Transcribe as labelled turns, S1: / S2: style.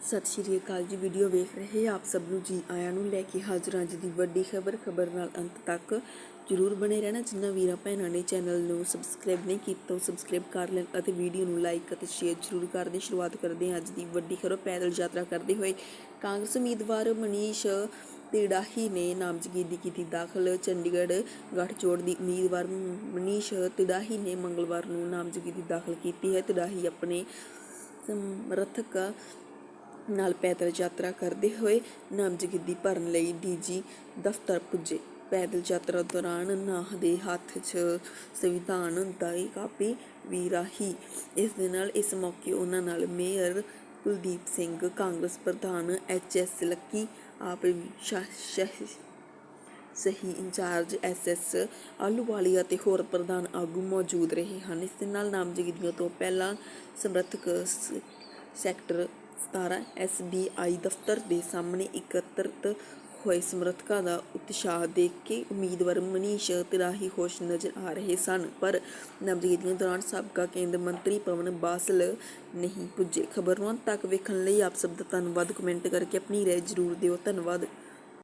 S1: ਸਤਿ ਸ਼੍ਰੀ ਅਕਾਲ ਜੀ ਵੀਡੀਓ ਵੇਖ ਰਹੇ ਆਪ ਸਭ ਨੂੰ, ਜੀ ਆਇਆਂ ਨੂੰ ਲੈ ਕੇ ਹਾਜ਼ਰ ਅੱਜ ਦੀ ਵੱਡੀ ਖਬਰ। ਖਬਰ ਨਾਲ ਅੰਤ ਤੱਕ ਜਰੂਰ ਬਣੇ ਰਹਿਣਾ, ਜਿਨ੍ਹਾਂ ਵੀਰਾਂ ਭੈਣਾਂ ਨੇ ਚੈਨਲ ਨੂੰ ਸਬਸਕ੍ਰਾਈਬ ਨਹੀਂ ਕੀਤਾ, ਉਹ ਸਬਸਕ੍ਰਾਈਬ ਕਰ ਲੈਣ ਅਤੇ ਵੀਡੀਓ ਨੂੰ ਲਾਈਕ ਅਤੇ ਸ਼ੇਅਰ ਜਰੂਰ ਕਰ ਦੇਣ। ਸ਼ੁਰੂਆਤ ਕਰਦੇ ਹਾਂ ਅੱਜ ਦੀ ਵੱਡੀ ਖਬਰ, ਪੈਦਲ ਯਾਤਰਾ ਕਰਦੇ ਹੋਏ ਕਾਂਗਰਸ ਉਮੀਦਵਾਰ ਮਨੀਸ਼ ਤਿੜਾਹੀ ਨੇ ਨਾਮਜ਼ਦਗੀ ਕੀਤੀ ਦਾਖਲ। ਚੰਡੀਗੜ੍ਹ ਗੱਠਜੋੜ ਦੀ ਉਮੀਦਵਾਰ ਮਨੀਸ਼ ਤਿੜਾਹੀ ਨੇ ਮੰਗਲਵਾਰ ਨੂੰ ਨਾਮਜ਼ਦਗੀ ਦਾਖਲ ਕੀਤੀ ਹੈ। ਤਿੜਾਹੀ ਆਪਣੇ ਸਮਰਥਕ ਨਾਲ ਪੈਦਲ ਯਾਤਰਾ ਕਰਦੇ ਹੋਏ ਨਾਮਜ਼ਦਗੀ ਭਰਨ ਲਈ ਡੀਜੀ ਦਫ਼ਤਰ ਪੁੱਜੇ। ਪੈਦਲ ਯਾਤਰਾ ਦੌਰਾਨ ਨਾਹ ਦੇ ਹੱਥ 'ਚ ਸੰਵਿਧਾਨ ਦਾ ਹੀ ਕਾਪੀ ਵੀ ਰਾਹੀ। ਇਸ ਦੇ ਨਾਲ ਇਸ ਮੌਕੇ ਉਹਨਾਂ ਨਾਲ ਮੇਅਰ ਕੁਲਦੀਪ ਸਿੰਘ, ਕਾਂਗਰਸ ਪ੍ਰਧਾਨ ਐਚ ਐਸ ਲੱਕੀ, ਆਪ ਸ਼ਾਹ, ਸਹੀ ਇੰਚਾਰਜ ਐਸਐਸ ਆਲੂਵਾਲੀਆ ਤੇ ਹੋਰ ਪ੍ਰਧਾਨ ਆਗੂ ਮੌਜੂਦ ਰਹੇ ਹਨ। ਇਸ ਦੇ ਨਾਲ ਨਾਮਜ਼ਦਗੀਆਂ ਤੋਂ ਪਹਿਲਾਂ ਸਮਰਥਕ ਸੈਕਟਰ ਸਤਾਰਾਂ ਸੈਕਟਰ 17 ਐਸਬੀਆਈ ਦਫ਼ਤਰ ਦੇ ਸਾਹਮਣੇ ਇਕੱਤਰਤ ਹੋਏ ਸਮਰਥਕਾਂ ਦਾ ਉਤਸ਼ਾਹ ਦੇਖ ਕੇ ਉਮੀਦਵਾਰ ਮਨੀਸ਼ ਤਿਰਾਹੀ ਖੁਸ਼ ਨਜ਼ਰ ਆ ਰਹੇ ਸਨ, ਪਰ ਨਾਮਜ਼ਦਗੀਆਂ ਦੌਰਾਨ ਸਾਬਕਾ ਕੇਂਦਰ ਮੰਤਰੀ ਪਵਨ ਬਾਸਲ ਨਹੀਂ ਪੁੱਜੇ। ਖਬਰ ਨੂੰ ਤੱਕ ਵੇਖਣ ਲਈ ਆਪ ਸਭ ਦਾ ਧੰਨਵਾਦ। ਕਮੈਂਟ ਕਰਕੇ ਆਪਣੀ ਰਾਏ ਜ਼ਰੂਰ ਦਿਓ ਧੰਨਵਾਦ।